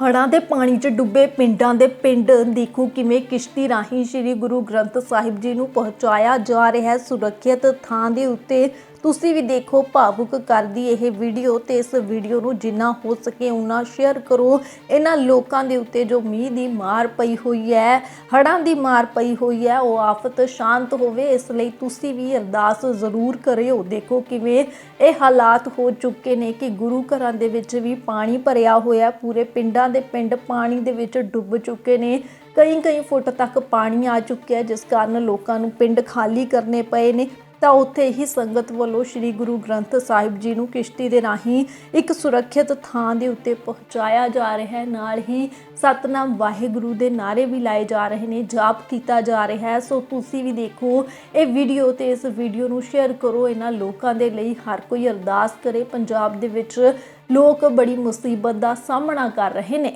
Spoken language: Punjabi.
ਹੜ੍ਹਾਂ ਦੇ ਪਾਣੀ 'ਚ ਡੁੱਬੇ ਪਿੰਡਾਂ ਦੇ ਪਿੰਡ ਦੇਖੋ ਕਿਵੇਂ ਕਿਸ਼ਤੀ ਰਾਹੀਂ ਸ੍ਰੀ ਗੁਰੂ ਗ੍ਰੰਥ ਸਾਹਿਬ ਜੀ ਨੂੰ ਪਹੁੰਚਾਇਆ ਜਾ ਰਿਹਾ ਹੈ। ਸੁਰੱਖਿਅਤ ਥਾਂ ਦੇ ਉੱਤੇ ਤੁਸੀਂ ਵੀ ਦੇਖੋ ਭਾਵੁਕ ਕਰਦੀ ਇਹ ਵੀਡੀਓ ਤੇ ਇਸ ਵੀਡੀਓ ਨੂੰ ਜਿੰਨਾ ਹੋ ਸਕੇ ਉਨਾ ਸ਼ੇਅਰ ਕਰੋ। ਇਹਨਾਂ ਲੋਕਾਂ ਦੇ ਉੱਤੇ ਜੋ ਮੀਂਹ ਦੀ ਮਾਰ ਪਈ ਹੋਈ ਹੈ, ਹੜ੍ਹਾਂ ਦੀ ਮਾਰ ਪਈ ਹੋਈ ਹੈ, ਉਹ ਆਫਤ ਸ਼ਾਂਤ ਹੋਵੇ, ਇਸ ਲਈ ਤੁਸੀਂ ਵੀ ਅਰਦਾਸ ਜ਼ਰੂਰ ਕਰਿਓ। ਦੇਖੋ ਕਿਵੇਂ ਇਹ ਹਾਲਾਤ ਹੋ ਚੁੱਕੇ ਨੇ ਕਿ ਗੁਰੂ ਘਰਾਂ ਦੇ ਵਿੱਚ ਵੀ ਪਾਣੀ ਭਰਿਆ ਹੋਇਆ, ਪੂਰੇ ਪਿੰਡਾਂ ਦੇ ਪਿੰਡ ਪਾਣੀ ਦੇ ਵਿੱਚ ਡੁੱਬ ਚੁੱਕੇ ਨੇ। ਕਈ ਕਈ ਫੁੱਟ ਤੱਕ ਪਾਣੀ ਆ ਚੁੱਕਿਆ, ਜਿਸ ਕਾਰਨ ਲੋਕਾਂ ਨੂੰ ਪਿੰਡ ਖਾਲੀ ਕਰਨੇ ਪਏ ਨੇ। ਤਾਂ ਉੱਥੇ ਹੀ ਸੰਗਤ ਵੱਲੋਂ ਸ੍ਰੀ ਗੁਰੂ ਗ੍ਰੰਥ ਸਾਹਿਬ ਜੀ ਨੂੰ ਕਿਸ਼ਤੀ ਦੇ ਰਾਹੀਂ ਇੱਕ ਸੁਰੱਖਿਅਤ ਥਾਂ ਦੇ ਉੱਤੇ ਪਹੁੰਚਾਇਆ ਜਾ ਰਿਹਾ ਹੈ। ਨਾਲ ਹੀ ਸਤਨਾਮ ਵਾਹਿਗੁਰੂ ਦੇ ਨਾਰੇ ਵੀ ਲਾਏ ਜਾ ਰਹੇ ਨੇ, ਜਾਪ ਕੀਤਾ ਜਾ ਰਿਹਾ ਹੈ। ਸੋ ਤੁਸੀਂ ਵੀ ਦੇਖੋ, ਇਹ ਵੀਡੀਓ ਤੇ ਇਸ ਵੀਡੀਓ ਨੂੰ ਸ਼ੇਅਰ ਕਰੋ। ਇਹਨਾਂ ਲੋਕਾਂ ਦੇ ਲਈ ਹਰ ਕੋਈ ਅਰਦਾਸ ਕਰੇ। ਪੰਜਾਬ ਦੇ ਵਿੱਚ ਲੋਕ ਬੜੀ ਮੁਸੀਬਤ ਦਾ ਸਾਹਮਣਾ ਕਰ ਰਹੇ ਨੇ।